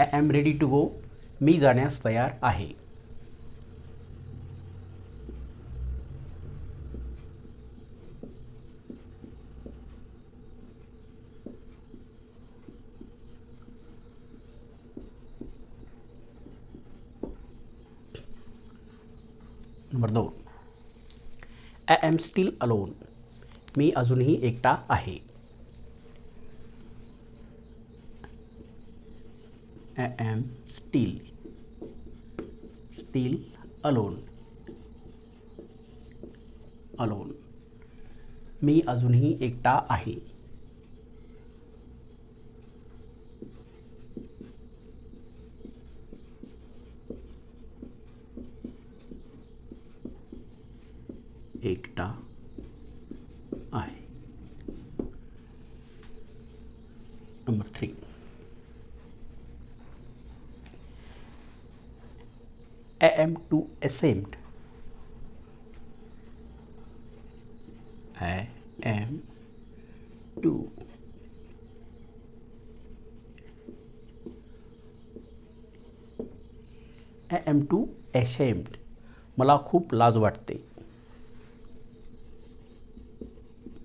I am ready to go मी जाण्यास तयार आहे. नंबर दोन. आय ॲम स्टील अलोन मी अजूनही एकटा आहे. Am still still alone alone मी अजूनही एकटा है एकटा. am2 assumed I am 2 I am 2 ashamed मला खूप लाज वाटते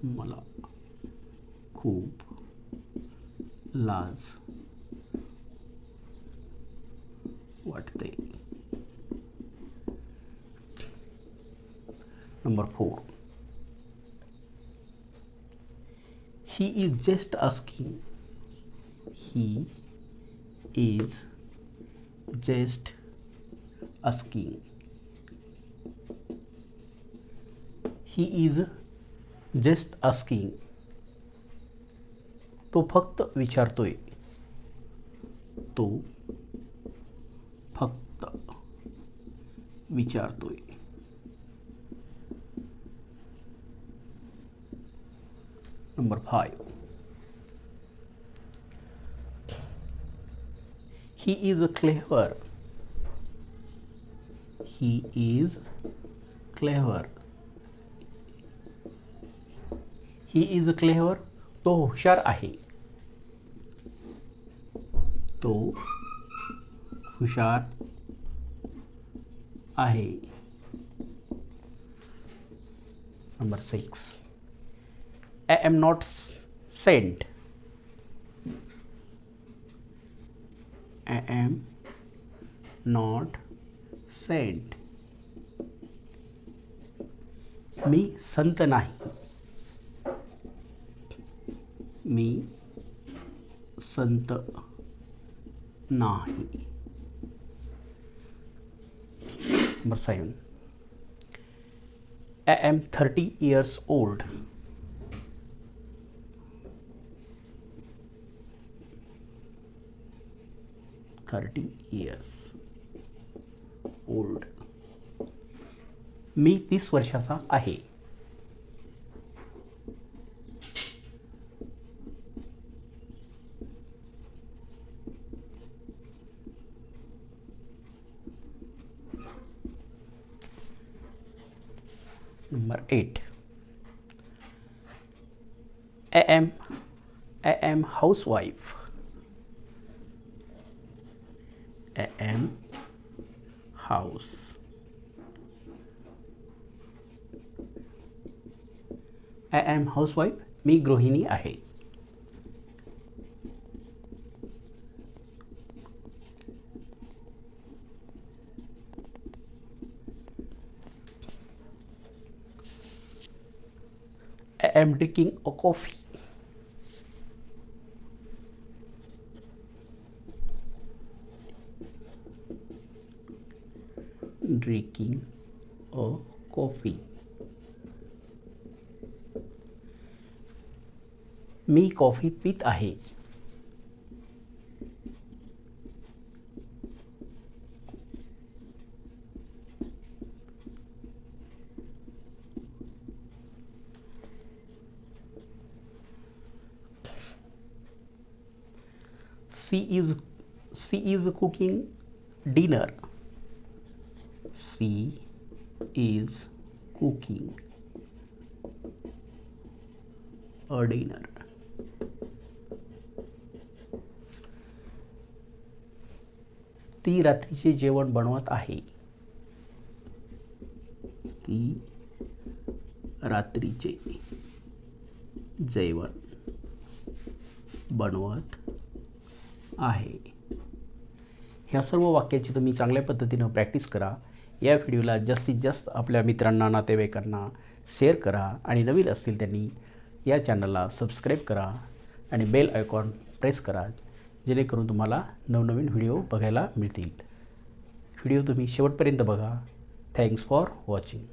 मला खूप लाज वाटते Number 4. He is just asking. He is just asking. He is just asking. तो फक्त विचारतोय तो फक्त विचारतोय Number 5. He is clever. He is clever. He is clever तो हुशार आहे तो हुशार आहे number six I am not s- sent. I am not sent. मी संत नाही मी संत नाही number seven I am thirty years old 30 years old. मी तीस वर्षाचा आहे. Number eight I am I am housewife am house. I am housewife. मी गृहिणी आहे I am drinking a coffee. drinking a coffee me coffee पित आहे she is she is cooking dinner she is cooking a dinner. ती रात्रीचे जेवण बनवत आहे. ती रात्रीचे जेवण बनवत आहे. ह्या सर्व वाक्याची तुम्ही चांगल्या पद्धतीनं प्रॅक्टिस करा. या व्हिडिओला जास्तीत जास्त आपल्या मित्रांना नातेवाईकांना शेअर करा आणि नवीन असतील त्यांनी या चॅनलला सबस्क्राईब करा आणि बेल आयकॉन प्रेस करा जेणेकरून तुम्हाला नवनवीन व्हिडिओ बघायला मिळतील. व्हिडिओ तुम्ही शेवटपर्यंत बघा. Thanks for watching